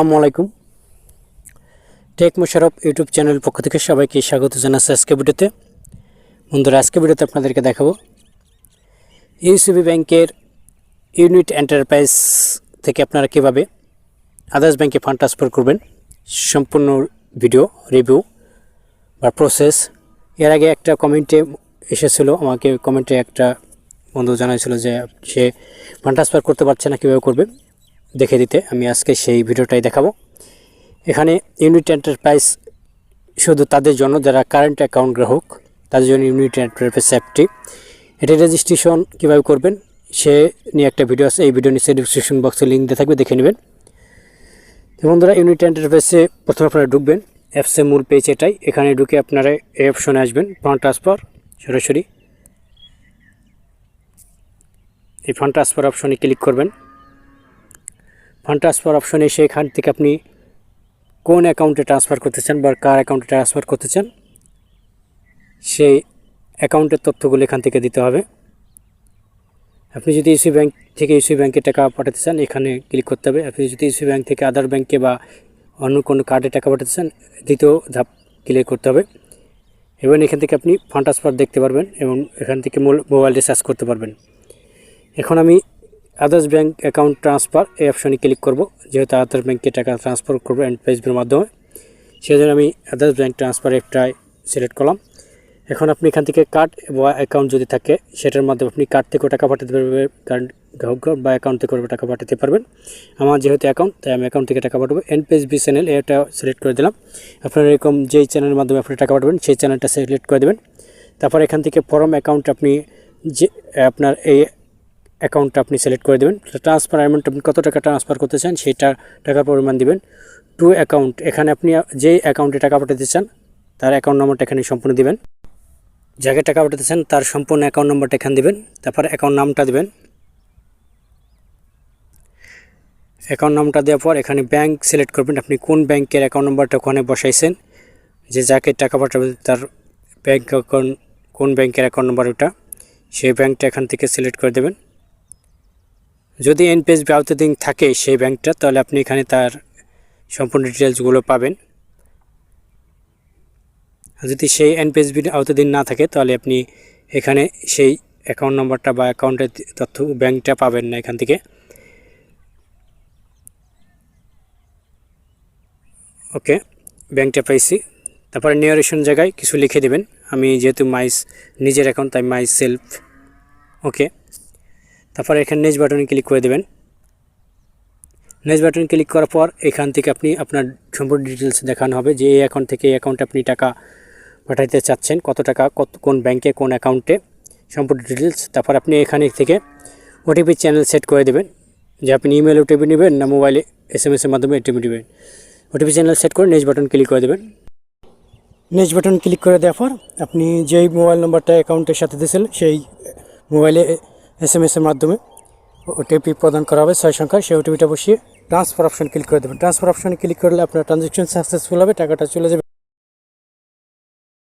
আসসালামু আলাইকুম। Take Mosharraf YouTube channel পক্ষ থেকে সবাইকে স্বাগত জানাচ্ছি আজকে ভিডিওতে। বন্ধুরা আজকে ভিডিওতে আপনাদেরকে দেখাবো। ইউসিবি ব্যাংকের ইউনিট এন্টারপ্রাইজ থেকে আপনারা কীভাবে আদার্স ব্যাংকে ফান্ড ট্রান্সফার করবেন, সম্পূর্ণ ভিডিও, রিভিউ বা প্রসেস। এর আগে একটা কমেন্টে এসেছিল, আমাকে কমেন্টে একটা বন্ধু জানাইছিল যে সে ফান্ড ট্রান্সফার করতে পারছে না, কীভাবে করবে? দেখে দিতে। আমি আজকে সেই ভিডিওটাই দেখাবো। এখানে ইউনিট এন্টারপ্রাইজ শুধু তাদের জন্য, যারা কারেন্ট অ্যাকাউন্ট গ্রাহক, তাদের জন্য ইউনিট এন্টারপ্রাইজ অ্যাপটি এটি রেজিস্ট্রেশন কীভাবে করবেন, সে নিয়ে একটা ভিডিও আছে। এই ভিডিও নিচে ডিসক্রিপশন বক্সে লিঙ্ক দিয়ে থাকবে, দেখে নেবেন। বন্ধুরা ইউনিট এন্টারপ্রাইসে প্রথমে আপনারা ঢুকবেন। অ্যাপসে মূল পেজ এটাই। এখানে ঢুকে আপনারা এই অপশনে আসবেন ফান্ড ট্রান্সফার সরাসরি। এই ফান্ড ট্রান্সফার অপশনে ক্লিক করবেন। ফান্ড ট্রান্সফার অপশনে এসে এখান থেকে আপনি কোন অ্যাকাউন্টে ট্রান্সফার করতে চান বা কার অ্যাকাউন্টে ট্রান্সফার করতে চান, সেই অ্যাকাউন্টের তথ্যগুলো এখান থেকে দিতে হবে। আপনি যদি ইসি ব্যাংক থেকে ইসি ব্যাংকে টাকা পাঠাতে চান, এখানে ক্লিক করতে হবে। আপনি যদি ইসি ব্যাংক থেকে আদার ব্যাংকে বা অন্য কোনো কার্ডে টাকা পাঠাতে চান, দ্বিতীয় ধাপ ক্লিক করতে হবে। এবং এখান থেকে আপনি ফান্ড ট্রান্সফার দেখতে পারবেন এবং এখান থেকে মোবাইল রিচার্জ করতে পারবেন। এখন আমি আদার্স ব্যাঙ্ক অ্যাকাউন্ট ট্রান্সফার এই অপশনে ক্লিক করব। যেহেতু আদার্স ব্যাঙ্কে টাকা ট্রান্সফার করব পেজবের মাধ্যমে সেই জন্য আমি আদার্স ব্যাঙ্ক ট্রান্সফার একটাই সিলেক্ট করলাম। এখন আপনি এখান থেকে কার্ড বা অ্যাকাউন্ট যদি থাকে, সেটার মাধ্যমে আপনি কার্ড থেকেও টাকা পাঠাতে পারবেন কার্ড গ্রাহক বা অ্যাকাউন্ট থেকেও টাকা পাঠাতে পারবেন। আমার যেহেতু অ্যাকাউন্ট তাই আমি অ্যাকাউন্ট থেকে টাকা পাঠাবো। এন পেজ বি চ্যানেল এটা সিলেক্ট করে দিলাম। আপনারা এরকম যেই চ্যানেলের মাধ্যমে আপনি টাকা পাঠাবেন, সেই চ্যানেলটা সিলেক্ট করে দেবেন। তারপর এখান থেকে ফরম অ্যাকাউন্ট আপনি যে, আপনার এই অ্যাকাউন্টটা আপনি সিলেক্ট করে দেবেন। ট্রান্সফার অ্যামাউন্ট আপনি কত টাকা ট্রান্সফার করতে চান সেটা টাকার পরিমাণ দিবেন। টু অ্যাকাউন্ট এখানে আপনি যেই অ্যাকাউন্টে টাকা পাঠাতে চান, তার অ্যাকাউন্ট নম্বরটা এখানে সম্পূর্ণ দিবেন। যাকে টাকা পাঠাতে চান, তার সম্পূর্ণ অ্যাকাউন্ট নম্বরটা এখানে দিবেন। তারপর অ্যাকাউন্ট নামটা দেবেন। অ্যাকাউন্ট নামটা দেওয়ার পর এখানে ব্যাংক সিলেক্ট করবেন। আপনি কোন ব্যাংকের অ্যাকাউন্ট নম্বরটা ওখানে বসাইছেন, যে যাকে টাকা পাঠাবেন তার ব্যাংক অ্যাকাউন্ট কোন ব্যাংকের অ্যাকাউন্ট নম্বর ওটা, সেই ব্যাংকটা এখান থেকে সিলেক্ট করে দেবেন। যদি এনপিএস আওতাধীন থাকে সেই ব্যাংকটা, তাহলে আপনি এখানে তার সম্পূর্ণ ডিটেলসগুলো পাবেন। যদি সেই এনপিএস আওতাধীন না থাকে, তাহলে আপনি এখানে সেই অ্যাকাউন্ট নম্বরটা বা অ্যাকাউন্টের তথ্য ব্যাংকটা পাবেন না এখান থেকে। ওকে, ব্যাংকটা পাইছি। তারপরে নিয়ারেশন জায়গায় কিছু লিখে দেবেন। আমি যেহেতু মাইস নিজের অ্যাকাউন্ট তাই মাই সেলফ ওকে। তারপর এখানে নেক্সট বাটনে ক্লিক করে দেবেন। নেক্সট বাটনে ক্লিক করার পর এখান থেকে আপনি আপনার সম্পূর্ণ ডিটেলস দেখানো হবে যে এই অ্যাকাউন্ট থেকে এই অ্যাকাউন্টে আপনি টাকা পাঠাইতে চাচ্ছেন, কত টাকা, কত, কোন ব্যাংকে কোন অ্যাকাউন্টে সম্পূর্ণ ডিটেলস তারপর আপনি এখানে থেকে ওটিপি চ্যানেল সেট করে দেবেন, যে আপনি ইমেল ওটিপি নেবেন না মোবাইলে এস এম এসের মাধ্যমে ওটিপি নেবেন। ওটিপি চ্যানেল সেট করে নেক্সট বাটন ক্লিক করে দেবেন। নেক্সট বাটন ক্লিক করে দেওয়ার পর আপনি যেই মোবাইল নম্বরটা অ্যাকাউন্টের সাথে দিয়েছিলেন সেই মোবাইলে এস এম এসের মাধ্যমে ওটিপি প্রদান করা হবে ছয় সংখ্যা সেই ওটিপিটা বসিয়ে ট্রান্সফার অপশন ক্লিক করে দেবেন। ট্রান্সফার অপশনে ক্লিক করলে আপনার ট্রানজ্যাকশন সাকসেসফুল হবে, টাকাটা চলে যাবে।